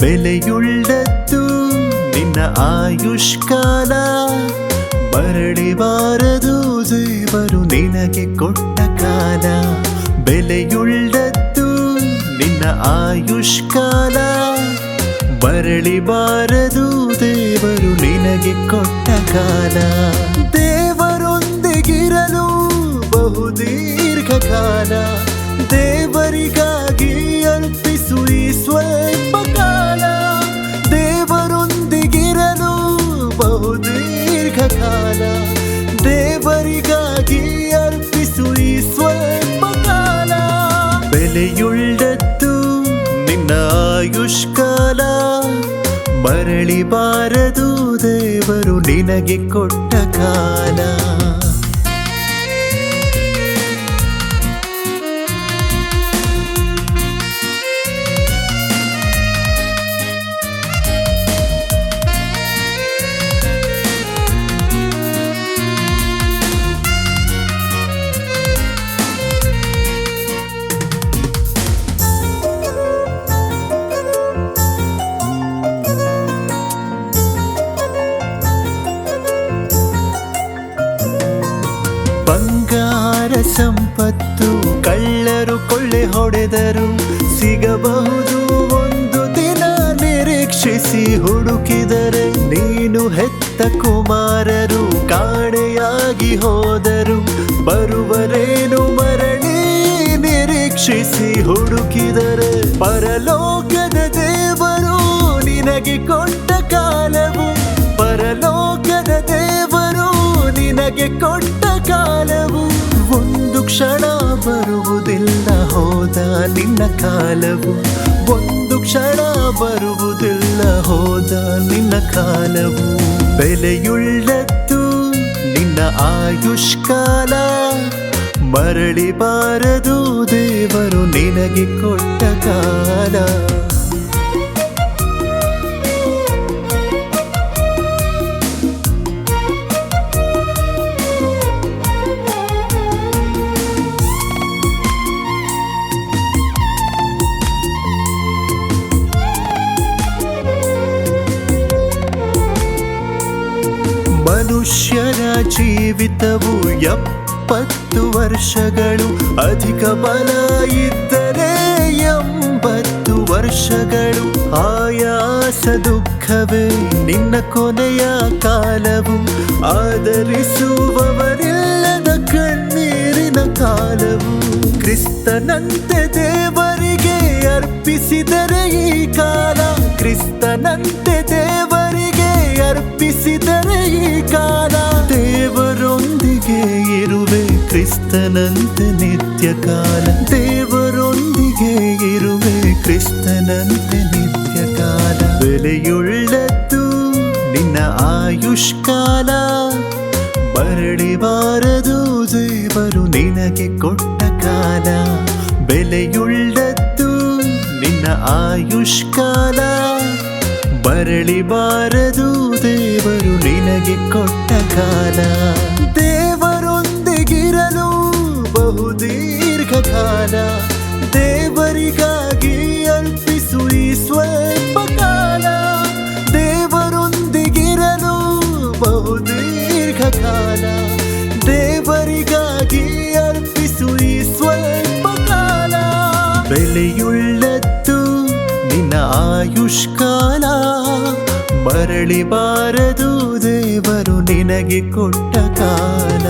ಬೆಲೆಯುಳ್ಳದ್ದು ನಿನ್ನ ಆಯುಷ್ಕಾಲ. ಮರಳಿ ಬಾರದು ದೇವರು ನಿನಗೆ ಕೊಟ್ಟ ಕಾಲ. ಬೆಲೆಯುಳ್ಳದ್ದು ನಿನ್ನ ಆಯುಷ್ಕಾಲ. ಮರಳಿ ಬಾರದು ದೇವರು ನಿನಗೆ ಕೊಟ್ಟ ಕಾಲ. ದೇವರೊಂದಿಗಿರಲು ಬಹುದೀರ್ಘ ಕಾಲ ದೇವರಿಗಾಗಿ ಅರ್ಪಿಸು ಈ ಕಾಲ, ದೇವರಿಗಾಗಿ ಅರ್ಪಿಸು ಈ ಸ್ವಲ್ಪ ಕಾಲ. ಬೆಲೆಯುಳ್ಳದ್ದು ನಿನ್ನ ಆಯುಷ್ಕಾಲ. ಮರಳಿ ಬಾರದು ದೇವರು ನಿನಗೆ ಕೊಟ್ಟ ಕಾಲ. ಸಂಪತ್ತು ಕಳ್ಳರು ಕೊಳ್ಳೆ ಹೊಡೆದರು. ಸಿಗಬಹುದು ಒಂದು ದಿನ ನಿರೀಕ್ಷಿಸಿ ಹುಡುಕಿದರೆ ನೀನು ಹೆತ್ತ ಕುಮಾರರು ಕಾಣೆಯಾಗಿ ಹೋದರು. ಬರುವರೇನು ಮರಳಿ ನಿರೀಕ್ಷಿಸಿ ಹುಡುಕಿದರೆ ಪರಲೋಕದ ದೇವರು ನಿನಗೆ ಕೊಟ್ಟ ಕಾಲವು. ಪರಲೋಕದ ದೇವರು ನಿನಗೆ ಕೊಟ್ಟ ಕ್ಷಣ ಬರುವುದಿಲ್ಲ, ಹೋದ ನಿನ್ನ ಕಾಲವು. ಒಂದು ಕ್ಷಣ ಬರುವುದಿಲ್ಲ, ಹೋದ ನಿನ್ನ ಕಾಲವು. ಬೆಲೆಯುಳ್ಳದ್ದು ನಿನ್ನ ಆಯುಷ್ಕಾಲ. ಮರಳಿ ಬಾರದು ದೇವರು ನಿನಗೆ ಕೊಟ್ಟ ಕಾಲ. ಮನುಷ್ಯರ ಜೀವಿತವು ಎಪ್ಪತ್ತು ವರ್ಷಗಳು ಅಧಿಕ ಬಲ ಇದ್ದರೆ ಎಂಬತ್ತು ವರ್ಷಗಳು ಆಯಾಸ ದುಃಖವೇ ನಿನ್ನ ಕೊನೆಯ ಕಾಲವು. ಆದರಿಸುವವರಿಲ್ಲದ ಕಣ್ಣೀರಿನ ಕಾಲವು. ಕ್ರಿಸ್ತನಂತೆ ದೇವರಿಗೆ ಅರ್ಪಿಸಿದರೆ ಈ ಕಾಲ ಕ್ರಿಸ್ತನಂತೆ ದೇವರಿಗೆ ಅರ್ಪಿಸಿದರೆ ಈ ಕಾಲ ದೇವರೊಂದಿಗೆ ಇರುವೆ. ಕ್ರಿಸ್ತನಂತೆ ನಿತ್ಯ ಕಾಲ ದೇವರೊಂದಿಗೆ ಇರುವೆ. ಕ್ರಿಸ್ತನಂತೆ ನಿತ್ಯ ಕಾಲ ಬೆಲೆಯುಳ್ಳದ್ದು ನಿನ್ನ ಆಯುಷ್ಕಾಲ ಮರಳಿ ಬಾರದು ದೇವರು ನಿನಗೆ ಕೊಟ್ಟ ಕಾಲ. ಬೆಲೆಯುಳ್ಳದ್ದು ನಿನ್ನ ಆಯುಷ್ಕಾಲ ಮರಳಿ ಬಾರದು ದೇವರು ನಿನಗೆ ಕೊಟ್ಟ ಕಾಲ. ದೇವರೊಂದಿಗಿರಲು ಬಹುದೀರ್ಘ ಕಾಲ ದೇವರಿಗಾಗಿ ಅರ್ಪಿಸು ಈ ಸ್ವಲ್ಪ ಕಾಲ. ದೇವರೊಂದಿಗಿರಲು ಬಹುದೀರ್ಘ ಕಾಲ ದೇವರಿಗಾಗಿ ಅರ್ಪಿಸು ಈ ಸ್ವಲ್ಪ ಕಾಲ. ಬೆಲೆಯುಳ್ಳದ್ದು ನಿನ್ನ ಆಯುಷ್ಕಾಲ. ಮರಳಿ ಬಾರದು ದೇವರು ನಿನಗೆ ಕೊಟ್ಟ ಕಾಲ.